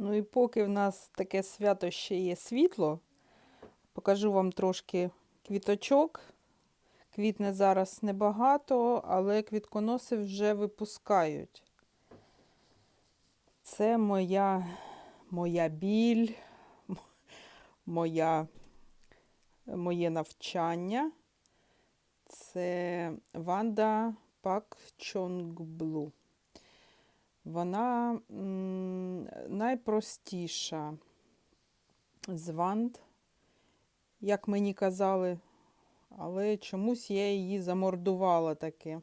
Ну і поки в нас таке свято ще є світло, покажу вам трошки квіточок. Квітне зараз небагато, але квітконоси вже випускають. Це моя, моя біль, моя, моє навчання. Це Ванда Пак Чонгблу. Вона найпростіша з ванд, як мені казали, але чомусь я її замордувала таки.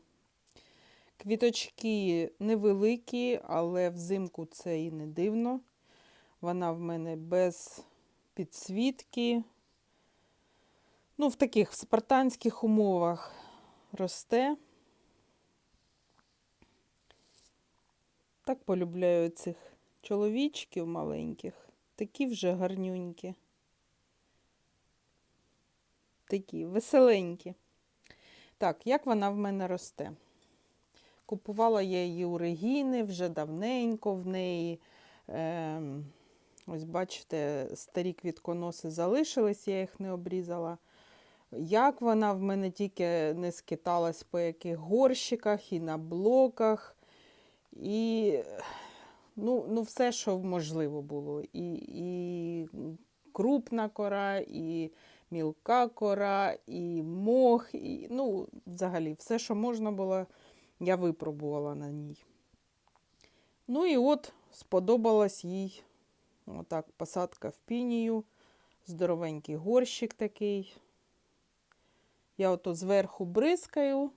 Квіточки невеликі, але взимку це і не дивно. Вона в мене без підсвітки. Ну, в таких спартанських умовах росте. Так полюбляю цих чоловічків маленьких. Такі вже гарнюнькі. Такі веселенькі. Так, як вона в мене росте? Купувала я її у Регіни вже давненько в неї. Е, ось бачите, старі квітконоси залишились, я їх не обрізала. Як вона в мене тільки не скиталась по яких горщиках і на блоках. І ну, ну все, що можливо було. І, і крупна кора, і мілка кора, і мох, і ну, взагалі, все, що можна було, я випробувала на ній. Ну і от сподобалась їй отак посадка в пінію, здоровенький горщик такий. Я ото зверху бризкаю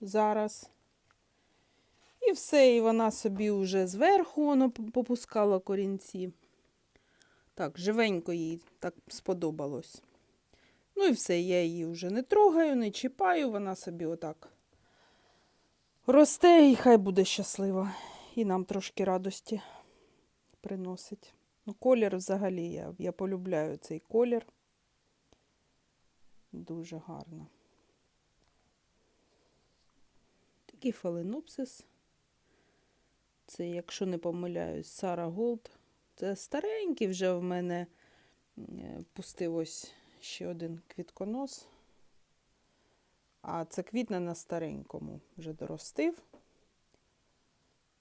зараз. І все, і вона собі вже зверху воно попускала корінці. Так, живенько їй так сподобалось. Ну і все, я її вже не трогаю, не чіпаю, вона собі отак росте і хай буде щаслива. І нам трошки радості приносить. Ну, колір взагалі я, я полюбляю цей колір. Дуже гарно. Такий фаленопсис. Це, якщо не помиляюсь, Сара Голд. Це старенький вже в мене пустив ось ще один квітконос. А це квітне на старенькому вже доростив.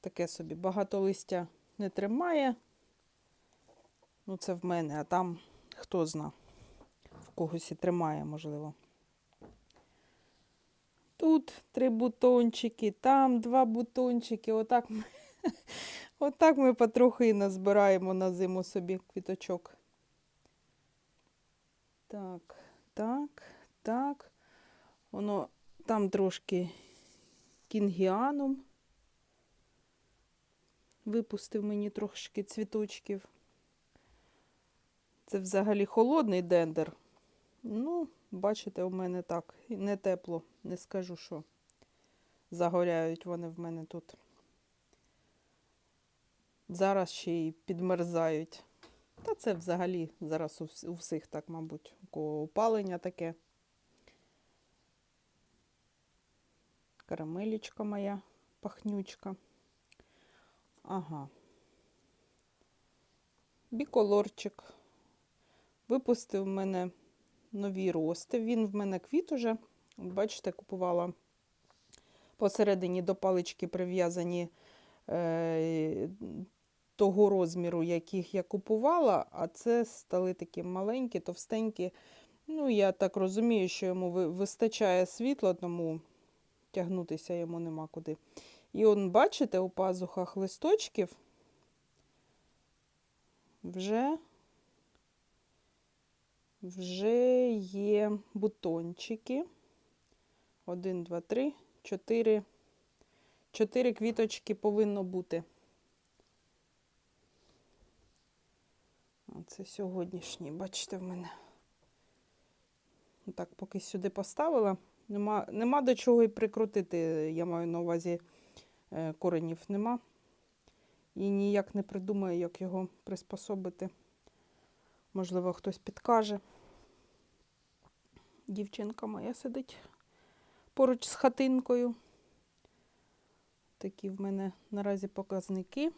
Таке собі багато листя не тримає. Ну, це в мене, а там хто зна, в когось і тримає, можливо. Тут три бутончики, там два бутончики. Отак отак ми потрохи і назбираємо на зиму собі квіточок. Так, так, так. Воно там трошки кінгіаном. Випустив мені трошки цвіточків. Це взагалі холодний дендер. Ну, бачите, у мене так не тепло, не скажу, що загоряють вони в мене тут. Зараз ще й підмерзають. Та це взагалі зараз у, всіх так, мабуть, у кого опалення таке. Карамелічка моя пахнючка. Ага. Біколорчик. Випустив в мене нові рости. Він в мене квіт уже. Бачите, купувала посередині до палички прив'язані е, того розміру, яких я купувала, а це стали такі маленькі, товстенькі. Ну, я так розумію, що йому вистачає світла, тому тягнутися йому нема куди. І он, бачите, у пазухах листочків вже вже є бутончики. Один, два, три, чотири. Чотири квіточки повинно бути. Оце сьогоднішній, бачите, в мене. Так, поки сюди поставила. Нема, нема до чого і прикрутити, я маю на увазі е, коренів нема. І ніяк не придумаю, як його приспособити. Можливо, хтось підкаже. Дівчинка моя сидить поруч з хатинкою. Такі в мене наразі показники.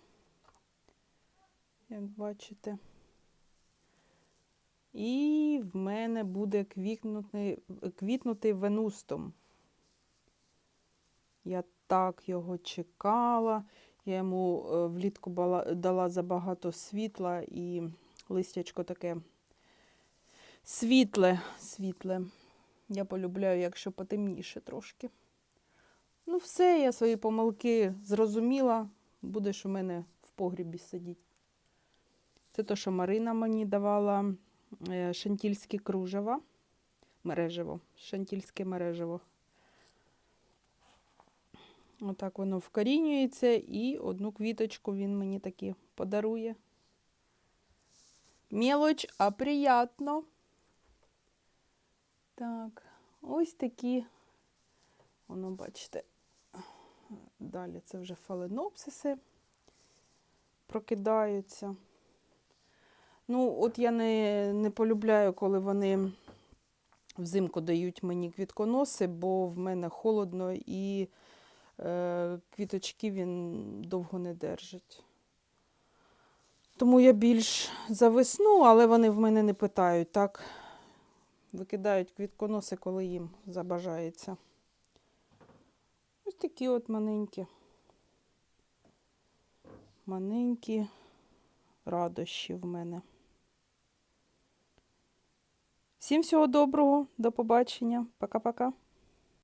як бачите. І в мене буде квітнути, квітнути венустом. Я так його чекала. Я йому е, влітку дала забагато світла і листячко таке світле, світле. Я полюбляю, якщо потемніше трошки. Ну, все, я свої помилки зрозуміла. Будеш у мене в погрібі сидіти. Це те, що Марина мені давала е, шантільське кружево. Мережево. Шантільське мережево. Отак воно вкорінюється і одну квіточку він мені таки подарує. Мелоч, а приятно. Так, ось такі, воно, бачите, далі це вже фаленопсиси прокидаються. Ну, от я не, не полюбляю, коли вони взимку дають мені квітконоси, бо в мене холодно і е, квіточки він довго не держить. Тому я більш за весну, але вони в мене не питають, так? Викидають квітконоси, коли їм забажається. Ось такі от маленькі. Маленькі радощі в мене. Всім всього доброго, до побачення. Пока-пока.